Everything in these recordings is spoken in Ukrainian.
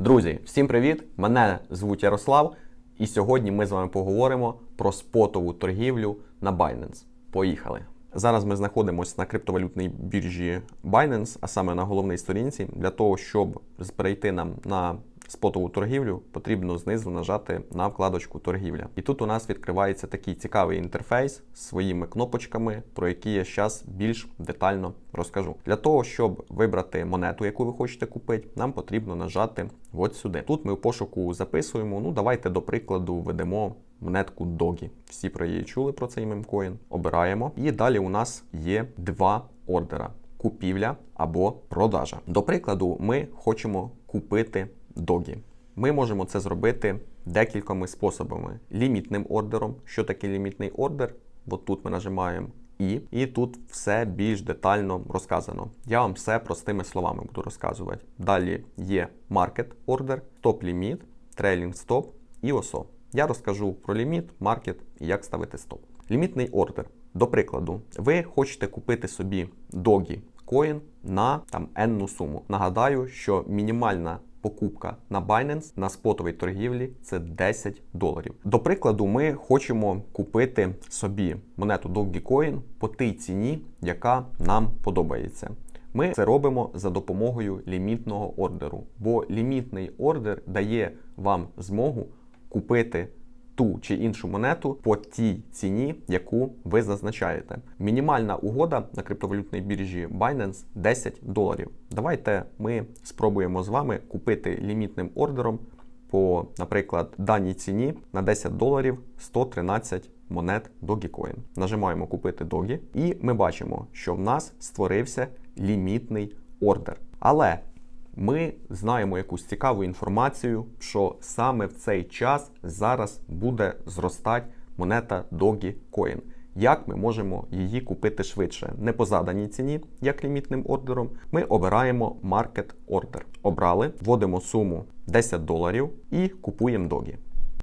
Друзі, всім привіт! Мене звуть Ярослав, і сьогодні ми з вами поговоримо про спотову торгівлю на Binance. Поїхали! Зараз ми знаходимося на криптовалютній біржі Binance, а саме на головній сторінці. Для того, щоб перейти нам на спотову торгівлю, потрібно знизу нажати на вкладочку торгівля. І тут у нас відкривається такий цікавий інтерфейс з своїми кнопочками, про які я зараз більш детально розкажу. Для того, щоб вибрати монету, яку ви хочете купити, нам потрібно нажати от сюди. Тут ми в пошуку записуємо. Ну, давайте, до прикладу, введемо монетку Догі. Всі про її чули про цей мемкоін. Обираємо. І далі у нас є два ордера: купівля або продажа. До прикладу, ми хочемо купити Догі. Ми можемо це зробити декількома способами: лімітним ордером. Що таке лімітний ордер? От тут ми нажимаємо і, і тут все більш детально розказано. Я вам все простими словами буду розказувати. Далі є маркет ордер, стоп-ліміт, трейлінг стоп і ОСО. Я розкажу про ліміт, маркет і як ставити стоп. Лімітний ордер. До прикладу, ви хочете купити собі догі коін на там енну суму. Нагадаю, що мінімальна покупка на Binance на спотовій торгівлі це 10 доларів. До прикладу, ми хочемо купити собі монету Dogecoin по тій ціні, яка нам подобається. Ми це робимо за допомогою лімітного ордеру, бо лімітний ордер дає вам змогу купити ту чи іншу монету по тій ціні, яку ви зазначаєте. Мінімальна угода на криптовалютній біржі Binance 10 доларів. Давайте ми спробуємо з вами купити лімітним ордером по, наприклад, даній ціні на 10 доларів 113 монет Dogecoin. Нажимаємо купити Догі, і ми бачимо, що в нас створився лімітний ордер. Але ми знаємо якусь цікаву інформацію, що саме в цей час зараз буде зростати монета Dogecoin. Як ми можемо її купити швидше? Не по заданій ціні, як лімітним ордером. Ми обираємо Market Order. Обрали, вводимо суму 10 доларів і купуємо Догі.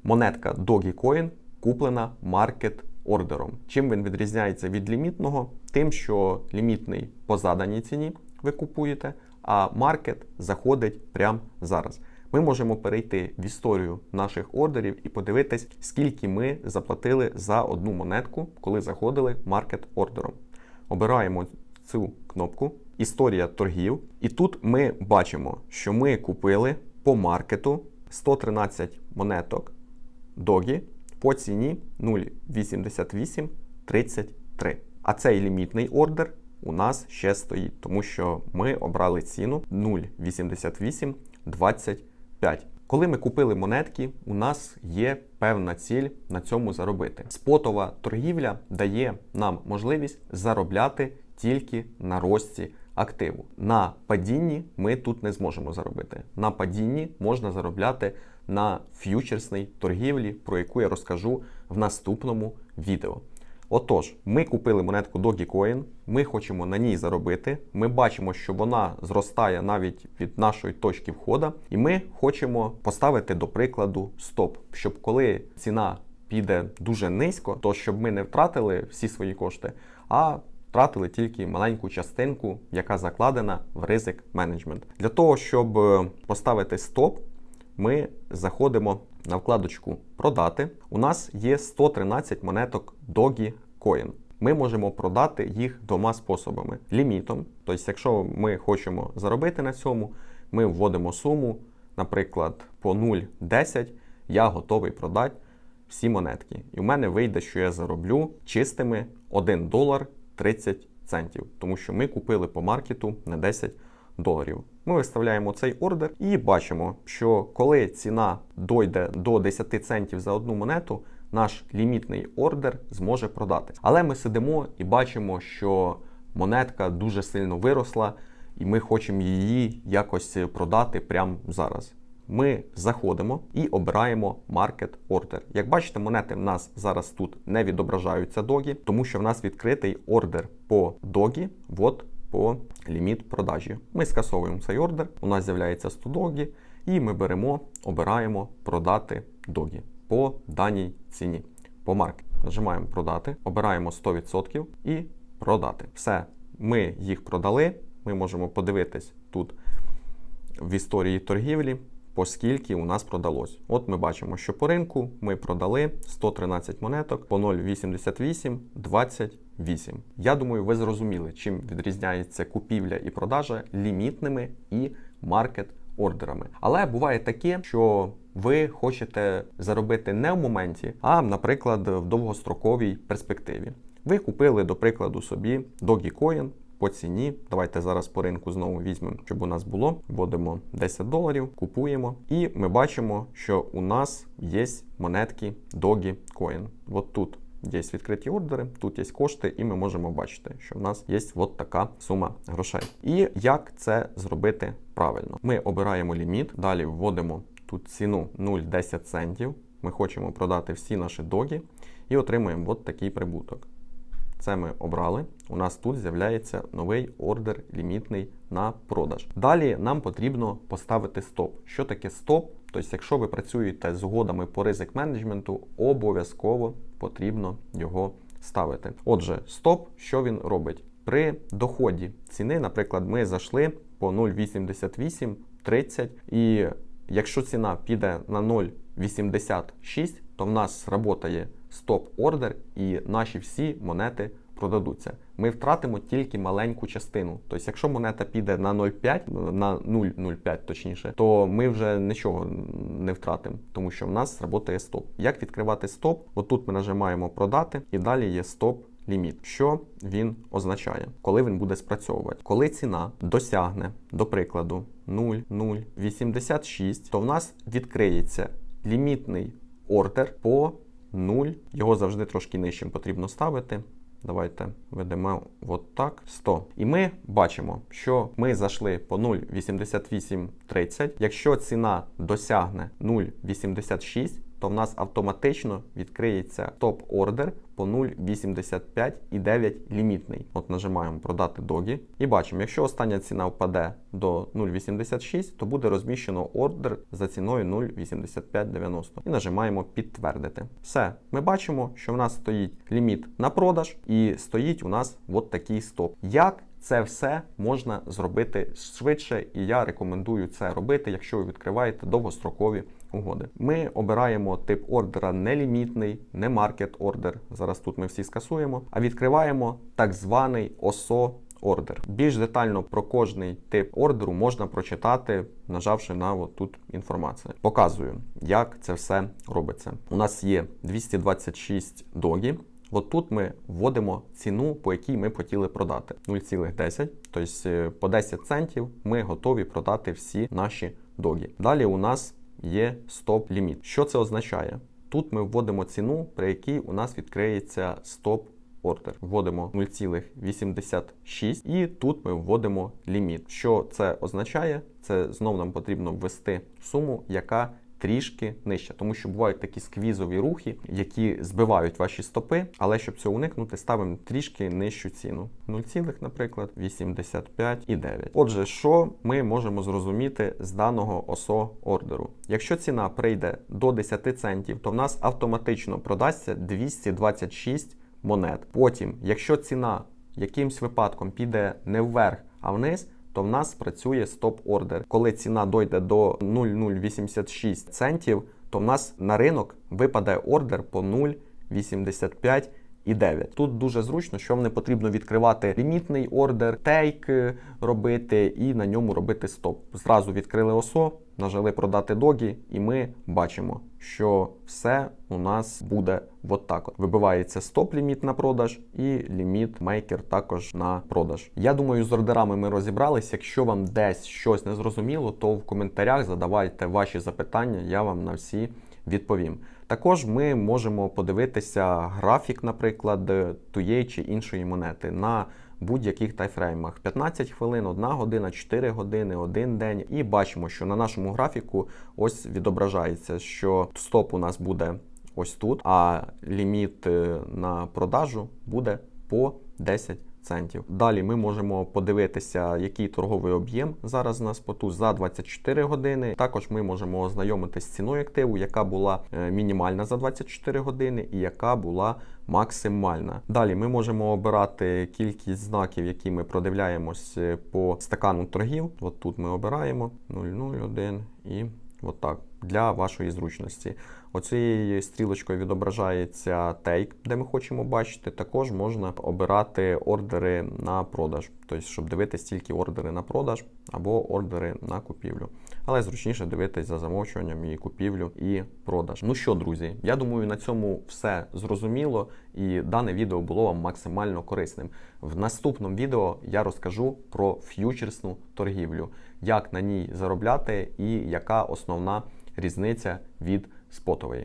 Монетка Dogecoin куплена Market ордером. Чим він відрізняється від лімітного? Тим, що лімітний по заданій ціні ви купуєте, а маркет заходить прямо зараз. Ми можемо перейти в історію наших ордерів і подивитись, скільки ми заплатили за одну монетку, коли заходили маркет ордером. Обираємо цю кнопку Історія торгів. І тут ми бачимо, що ми купили по маркету 113 монеток Догі по ціні 0,8833. А цей лімітний ордер у нас ще стоїть, тому що ми обрали ціну 0,8825. Коли ми купили монетки, у нас є певна ціль на цьому заробити. Спотова торгівля дає нам можливість заробляти тільки на рості активу. На падінні ми тут не зможемо заробити. На падінні можна заробляти на ф'ючерсній торгівлі, про яку я розкажу в наступному відео. Отож, ми купили монетку Dogecoin, ми хочемо на ній заробити. Ми бачимо, що вона зростає навіть від нашої точки входу, і ми хочемо поставити до прикладу стоп, щоб коли ціна піде дуже низько, то щоб ми не втратили всі свої кошти, а втратили тільки маленьку частинку, яка закладена в ризик менеджмент. Для того, щоб поставити стоп, ми заходимо на вкладочку Продати. У нас є 113 монеток Dogecoin. Ми можемо продати їх двома способами: лімітом. Тобто, якщо ми хочемо заробити на цьому, ми вводимо суму, наприклад, по 0,10 я готовий продати всі монетки. І в мене вийде, що я зароблю чистими 1 долар 30 центів, тому що ми купили по маркету на 10 доларів. Ми виставляємо цей ордер і бачимо, що коли ціна дойде до 10 центів за одну монету, наш лімітний ордер зможе продати. Але ми сидимо і бачимо, що монетка дуже сильно виросла, і ми хочемо її якось продати прямо зараз. Ми заходимо і обираємо Market Order. Як бачите, монети в нас зараз тут не відображаються догі, тому що в нас відкритий ордер по догі. От по ліміт продажі. Ми скасовуємо цей ордер, у нас з'являється 100 догі, і ми беремо, обираємо продати догі по даній ціні. По маркету. Нажимаємо продати, обираємо 100% і продати. Все, ми їх продали. Ми можемо подивитись тут в історії торгівлі по скільки у нас продалось. От ми бачимо, що по ринку ми продали 113 монеток по 0,88 28. Я думаю, ви зрозуміли, чим відрізняється купівля і продажа лімітними і маркет ордерами. Але буває таке, що ви хочете заробити не в моменті, а, наприклад, в довгостроковій перспективі. Ви купили, до прикладу, собі Dogecoin по ціні. Давайте зараз по ринку знову візьмемо, щоб у нас було. Вводимо 10 доларів, купуємо, і ми бачимо, що у нас є монетки Dogecoin. От тут. Є відкриті ордери, тут є кошти, і ми можемо бачити, що в нас є от така сума грошей. І як це зробити правильно? Ми обираємо ліміт, далі вводимо тут ціну 0,10 центів. Ми хочемо продати всі наші догі і отримуємо от такий прибуток. Це ми обрали. У нас тут з'являється новий ордер лімітний на продаж. Далі нам потрібно поставити стоп. Що таке стоп? Тобто, якщо ви працюєте з угодами по ризик менеджменту, обов'язково потрібно його ставити. Отже, стоп, що він робить? При доході ціни, наприклад, ми зайшли по 0,8830, і якщо ціна піде на 0,86, то в нас сработає стоп-ордер і наші всі монети продадуться. Ми втратимо тільки маленьку частину. Тобто, якщо монета піде на 0,5, на 0,05 точніше, то ми вже нічого не втратимо, тому що в нас сработає стоп. Як відкривати стоп? Отут ми нажимаємо продати, і далі є стоп. Ліміт, що він означає, коли він буде спрацьовувати. Коли ціна досягне, до прикладу, 0,086, то в нас відкриється лімітний ордер по 0. Його завжди трошки нижчим потрібно ставити. Давайте ведемо от так 100. І ми бачимо, що ми зайшли по 0,8830. Якщо ціна досягне 0,86, то в нас автоматично відкриється топ-ордер по 0,85,9 лімітний. От нажимаємо продати догі і бачимо, якщо остання ціна впаде до 0,86, то буде розміщено ордер за ціною 0,8590. І нажимаємо підтвердити. Все, ми бачимо, що в нас стоїть ліміт на продаж і стоїть у нас от такий стоп. Як це все можна зробити швидше, і я рекомендую це робити, якщо ви відкриваєте довгострокові угоди. Ми обираємо тип ордера не лімітний, не маркет ордер. Зараз тут ми всі скасуємо, а відкриваємо так званий ОСО. Ордер. Більш детально про кожний тип ордеру можна прочитати, нажавши на тут інформацію. Показую, як це все робиться. У нас є 226 догі. От тут ми вводимо ціну, по якій ми хотіли продати 0,10. Тобто по 10 центів ми готові продати всі наші догі. Далі у нас є стоп-ліміт. Що це означає? Тут ми вводимо ціну, при якій у нас відкриється стоп. Ордер вводимо 0,86 і тут ми вводимо ліміт. Що це означає? Це знов нам потрібно ввести суму, яка трішки нижче, тому що бувають такі сквізові рухи, які збивають ваші стопи, але щоб цього уникнути, ставимо трішки нижчу ціну. 0, наприклад, 85,9. Отже, що ми можемо зрозуміти з даного ОСО ордеру? Якщо ціна прийде до 10 центів, то в нас автоматично продасться 226 монет. Потім, якщо ціна якимсь випадком піде не вверх, а вниз то в нас працює стоп-ордер. Коли ціна дойде до 0,086 центів, то в нас на ринок випаде ордер по 0,85 і 9. Тут дуже зручно, що вам не потрібно відкривати лімітний ордер, тейк робити і на ньому робити стоп. Зразу відкрили ОСО, нажали продати догі, і ми бачимо, що все у нас буде от так. От. Вибивається стоп-ліміт на продаж і ліміт мейкер також на продаж. Я думаю, з ордерами ми розібралися. Якщо вам десь щось не зрозуміло, то в коментарях задавайте ваші запитання, я вам на всі відповім. Також ми можемо подивитися графік, наприклад, тієї чи іншої монети на будь-яких тайфреймах. 15 хвилин, 1 година, 4 години, 1 день. І бачимо, що на нашому графіку ось відображається, що стоп у нас буде ось тут, а ліміт е, на продажу буде по 10 центів. Далі ми можемо подивитися, який торговий об'єм зараз у нас за 24 години. Також ми можемо ознайомитися з ціною активу, яка була е, мінімальна за 24 години і яка була максимальна. Далі ми можемо обирати кількість знаків, які ми продивляємось е, по стакану торгів. От тут ми обираємо 001 і Отак, для вашої зручності. Оцією стрілочкою відображається тейк, де ми хочемо бачити. Також можна обирати ордери на продаж, тобто, щоб дивитись тільки ордери на продаж або ордери на купівлю. Але зручніше дивитись за замовчуванням і купівлю, і продаж. Ну що, друзі, я думаю, на цьому все зрозуміло, і дане відео було вам максимально корисним. В наступному відео я розкажу про ф'ючерсну торгівлю, як на ній заробляти і яка основна різниця від спотової.